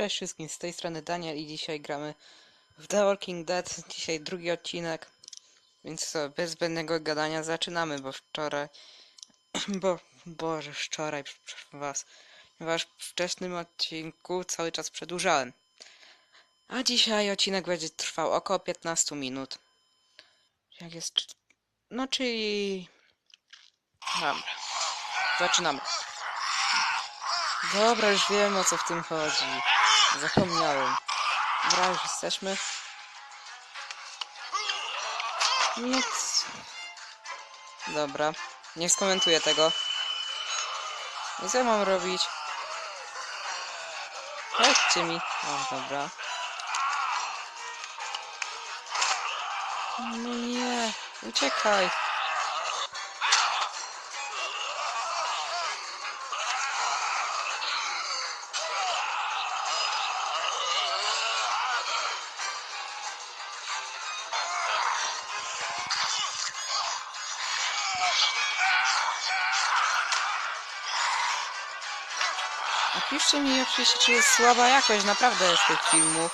Cześć wszystkim, z tej strony Daniel i dzisiaj gramy w The Walking Dead. Dzisiaj drugi odcinek, więc co, bez zbędnego gadania zaczynamy, bo wczoraj, bo, boże, wczoraj, was, ponieważ w wczesnym odcinku cały czas przedłużałem. A dzisiaj odcinek będzie trwał około 15 minut. Jak jest, no czyli, dobra, zaczynamy. Dobra, już wiem o co w tym chodzi. Zapomniałem. Dobra, już jesteśmy. Nic. Dobra, nie skomentuję tego. I co mam robić? Chodźcie mi. O, dobra. No nie, uciekaj. Napiszcie mi oczywiście, czy jest słaba jakość naprawdę z tych filmów,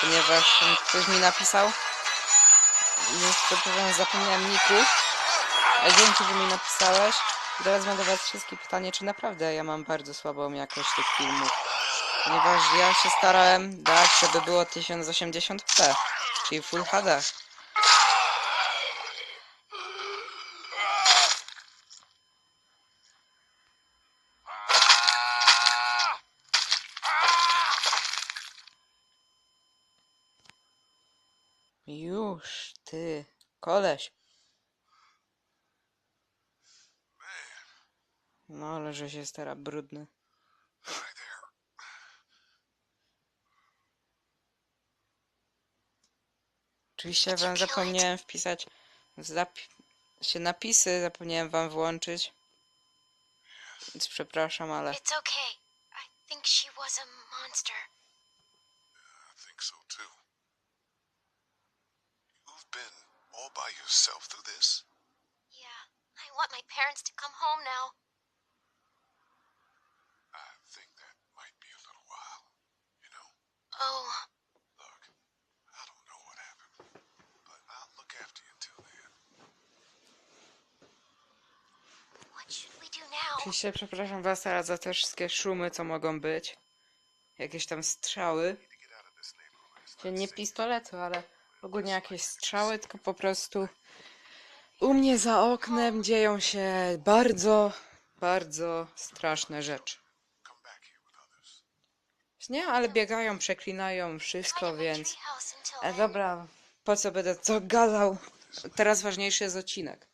ponieważ ktoś mi napisał, więc przepraszam, zapomniałem niku, a dzięki, że mi napisałeś. I teraz do was wszystkie pytanie, czy naprawdę ja mam bardzo słabą jakość tych filmów, ponieważ ja się starałem dać, żeby było 1080p, czyli Full HD. Już, ty, koleś. No, ale że się stara brudny. Oczywiście wam zapomniałem wpisać zapi- się napisy, zapomniałem wam włączyć. Więc przepraszam, ale It's okay. I think she was a monster. I think so too. You've been all by yourself through this? Yeah, I want my parents to come home now. I think that might be a little while. You know, Oh, look, I don't know what happened, but I'll look after you till then. what should we do now? oczywiście przepraszam was teraz za te wszystkie szumy, co mogą być. Jakieś tam strzały. Czyli nie pistoletu, ale ogólnie jakieś strzały, tylko po prostu u mnie za oknem dzieją się bardzo, bardzo straszne rzeczy. Nie, ale biegają, przeklinają wszystko, więc... E, dobra, po co będę to gadał? Teraz ważniejszy jest odcinek.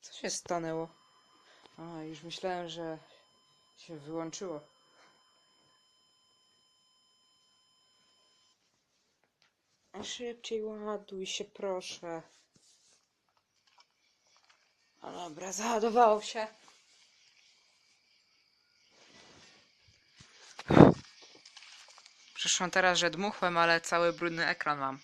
Co się stanęło? A, już myślałem, że się wyłączyło. Szybciej ładuj się, proszę. A dobra, załadowało się. Przyszłam teraz, że dmuchłem, ale cały brudny ekran mam.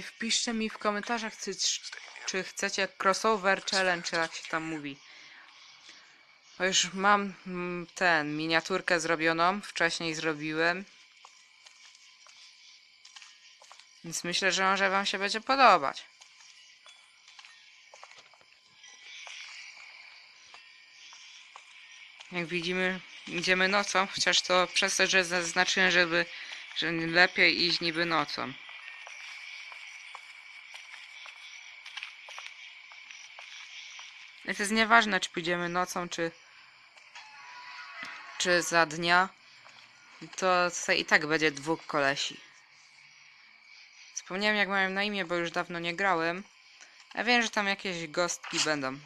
I wpiszcie mi w komentarzach, czy, czy chcecie crossover challenge, czy jak się tam mówi. Bo już mam mm, ten, miniaturkę zrobioną, wcześniej zrobiłem. Więc myślę, że może wam się będzie podobać. Jak widzimy, idziemy nocą, chociaż to przez to, że zaznaczyłem, żeby, że lepiej iść niby nocą. To jest nieważne, czy pójdziemy nocą, czy, czy za dnia. To i tak będzie dwóch kolesi. Zapomniałem jak mają na imię, bo już dawno nie grałem. Ja wiem, że tam jakieś gostki będą.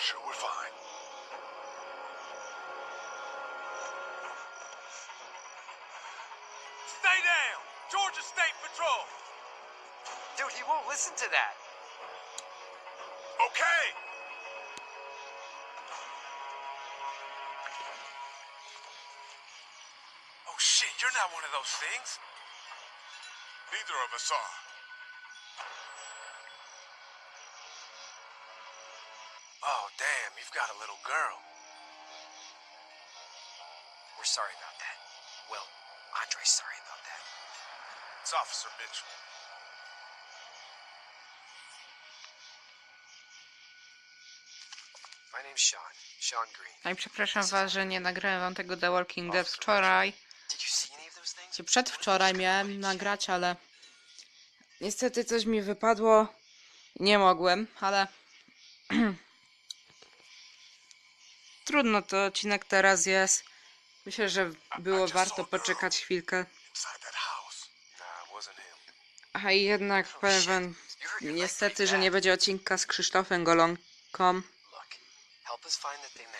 sure we're fine. Stay down! Georgia State Patrol! Dude, he won't listen to that. Okay! Oh shit, you're not one of those things. Neither of us are. Oh, damn, you've got a little girl. We're sorry about that. Well, Andre's sorry about that. It's Officer Mitchell. My name's Sean. Sean Green. No i przepraszam was, że nie nagrałem wam tego The Walking Dead wczoraj. Czy przedwczoraj miałem nagrać, ale niestety coś mi wypadło. Nie mogłem, ale trudno, to odcinek teraz jest. Myślę, że było warto poczekać chwilkę. A jednak wam, niestety, że nie będzie odcinka z Krzysztofem Golonką.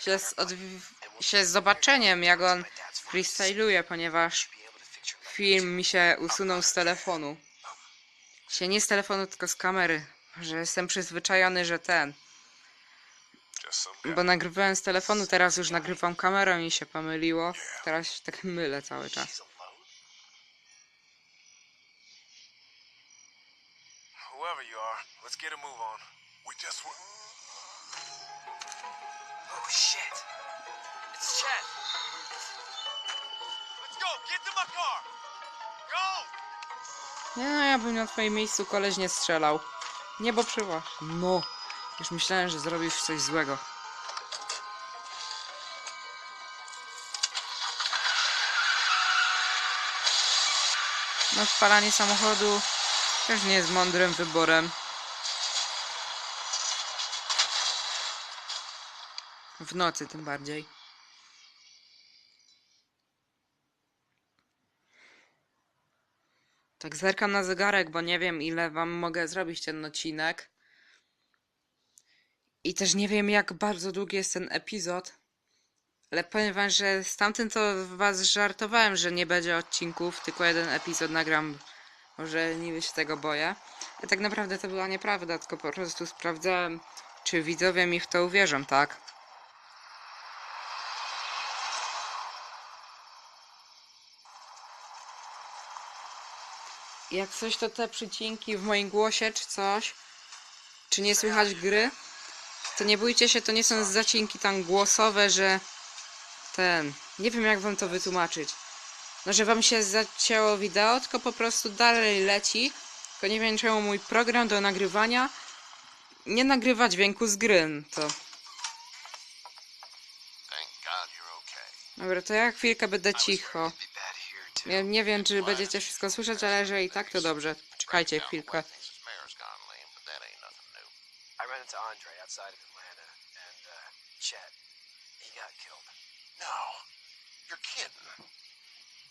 Się z, się z zobaczeniem, jak on freestyluje, ponieważ film mi się usunął z telefonu. Się nie z telefonu, tylko z kamery. Że jestem przyzwyczajony, że ten. Bo nagrywałem z telefonu, teraz już nagrywam kamerą i się pomyliło. Teraz się tak mylę cały czas. She's alone? Whoever you are, let's get a move on. We just were. Oh, shit. It's Chad. Let's go! Get to my car! Go! Nie no, ja bym na twoim miejscu koleś nie strzelał. Niebo przyła. No. Już myślałem, że zrobisz coś złego. No, spalanie samochodu też nie jest mądrym wyborem. W nocy tym bardziej. Tak zerkam na zegarek, bo nie wiem ile wam mogę zrobić ten odcinek. I też nie wiem jak bardzo długi jest ten epizod. Ale powiem wam, że z tamtym to was żartowałem, że nie będzie odcinków, tylko jeden epizod nagram. Może niby się tego boję. Ale tak naprawdę to była nieprawda, tylko po prostu sprawdzałem, czy widzowie mi w to uwierzą, tak? Jak coś to te przycinki w moim głosie, czy coś, czy nie słychać gry, to nie bójcie się, to nie są zacinki tam głosowe, że ten, nie wiem jak wam to wytłumaczyć. No, że wam się zacięło wideo, tylko po prostu dalej leci, tylko nie wiem czemu mój program do nagrywania nie nagrywa dźwięku z gry, to... You're okay. Dobra, to ja chwilkę będę cicho. Nie, wiem, czy będziecie wszystko słyszeć, ale jeżeli tak, to dobrze. Czekajcie chwilkę. I ran into Andre outside of and, Chad. He got killed. No. You're kidding.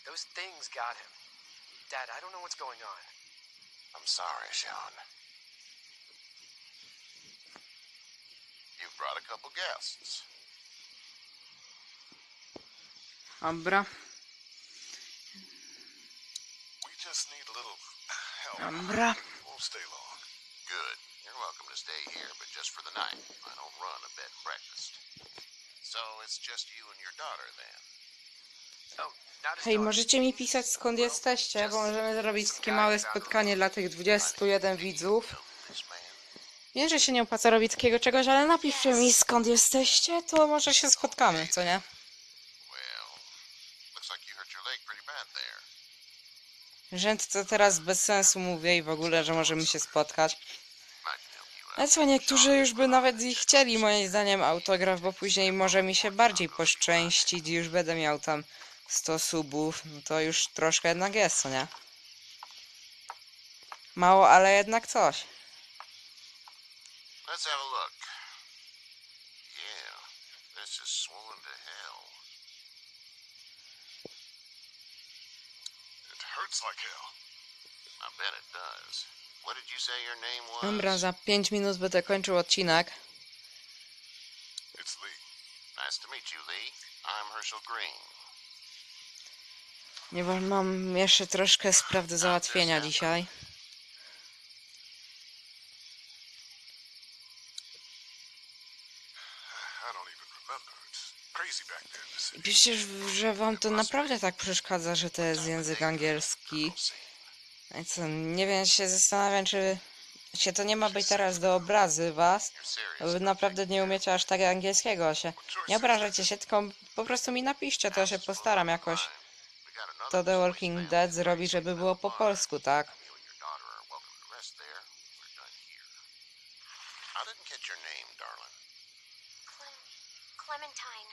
Those things got him. Dad, I don't know what's going on. I'm sorry, Sean. You've brought a couple guests. Um, dobra, We just need a little help. Um, dobra. Won't stay long. Good. You're welcome to stay here, but just for the night. I don't run a bed and breakfast. So it's just you and your daughter then. Oh, Hej, możecie mi pisać skąd jesteście, bo możemy zrobić takie małe spotkanie dla tych 21 widzów. Wiem, że się nie opłaca robić takiego czegoś, ale napiszcie mi skąd jesteście, to może się spotkamy, co nie? Rzęd to teraz bez sensu mówię i w ogóle, że możemy się spotkać. I can help you out. Ale co, niektórzy już by nawet i chcieli moim zdaniem autograf, bo później może mi się bardziej poszczęścić i już będę miał tam 100 subów, no to już troszkę jednak jest, co nie? Mało, ale jednak coś. Let's have a look. Yeah, this is swollen to hell. It hurts like hell. I bet it does. Dobra, za 5 minut będę kończył odcinek. It's Lee. Nice to meet you, Lee. I'm Herschel Green. Ponieważ mam jeszcze troszkę spraw do załatwienia dzisiaj. I Piszcie, że wam to naprawdę tak przeszkadza, że to jest język angielski. No i co, nie wiem, się zastanawiam, czy się to nie ma być teraz do obrazy was, wy naprawdę nie umiecie aż tak angielskiego się. Nie obrażajcie się, tylko po prostu mi napiszcie, to ja się postaram jakoś to The Walking Dead zrobi, żeby było po polsku, tak? Clementine.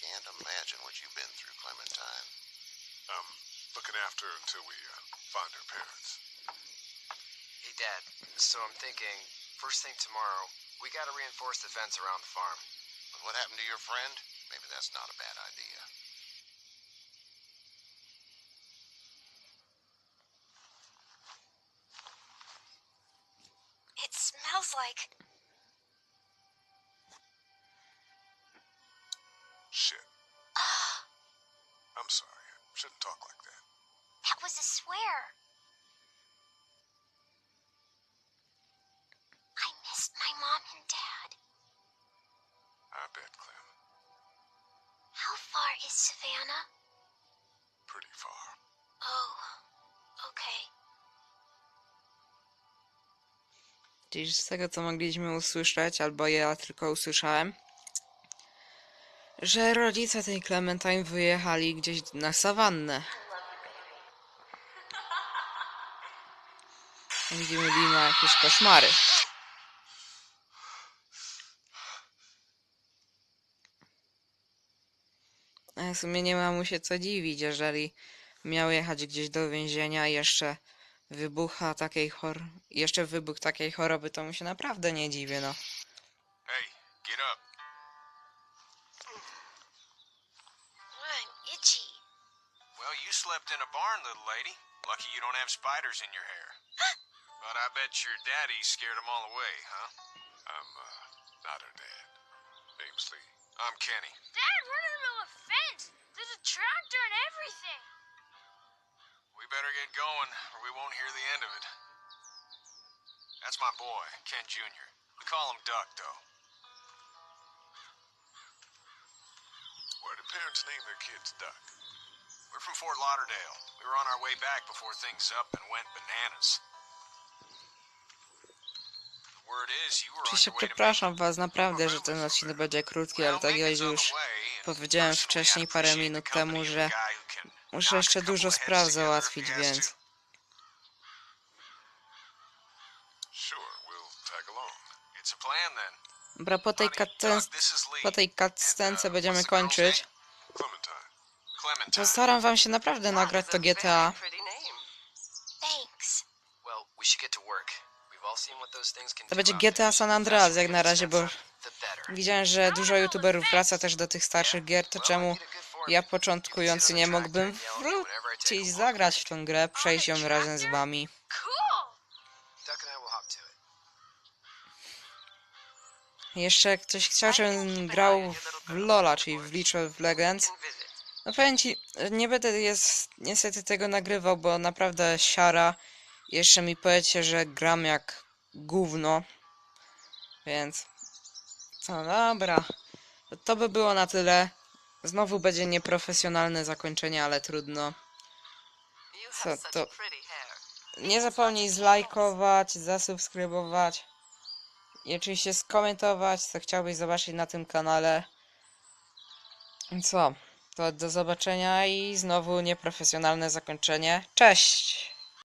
Can't imagine what you've been through, Clementine. Um, looking after her until we uh, find her parents. Hey, Dad. So I'm thinking, first thing tomorrow, we gotta reinforce the fence around the farm. But what happened to your friend? Maybe that's not a bad idea. It smells like. Shit. I'm sorry. I shouldn't talk like that. That was a swear. I missed my mom and dad. I bet, Clem. How far is Savannah? Pretty far. Oh, okay. Czyli z tego, co mogliśmy usłyszeć, albo ja tylko usłyszałem, że rodzice tej Clementine wyjechali gdzieś na sawannę. Widzimy Lima jakieś koszmary. A w sumie nie ma mu się co dziwić, jeżeli miał jechać gdzieś do więzienia i jeszcze wybucha takiej chor... jeszcze wybuch takiej choroby, to mu się naprawdę nie dziwię, no. Hey, get up. I'm itchy. Well, you slept in a barn, little lady. Lucky you don't have spiders in your hair. But I bet your daddy scared them all away, huh? I'm, uh, not her dad. Name's Lee. I'm Kenny. Dad, we're in the middle of a fence. There's a tractor and everything. We better get going, or we won't hear the end of it. That's my boy, Ken Jr. We call him Duck, though. Why do parents name their kids Duck? We're from Fort Lauderdale. We were on our way back before things up and went bananas. Oczywiście przepraszam was naprawdę, że ten odcinek będzie krótki, ale tak jak już powiedziałem wcześniej parę minut temu, że muszę jeszcze dużo spraw załatwić, więc dobra, po tej po tej cutscence będziemy kończyć. Postaram wam się naprawdę nagrać to GTA. To będzie GTA. San Andreas jak na razie, bo widziałem, że dużo youtuberów wraca też do tych starszych gier, to czemu ja początkujący nie mógłbym wrócić, zagrać w tą grę, przejść ją razem z wami. Jeszcze jak ktoś chciał, żebym grał w LoLa, czyli w League of Legends, no powiem ci, nie będę jest, niestety tego nagrywał, bo naprawdę siara. Jeszcze mi powiecie, że gram jak gówno. Więc... Co, dobra. To, by było na tyle. Znowu będzie nieprofesjonalne zakończenie, ale trudno. Co to... Nie zapomnij zlajkować, zasubskrybować i oczywiście skomentować, co chciałbyś zobaczyć na tym kanale. Co? To do zobaczenia i znowu nieprofesjonalne zakończenie. Cześć!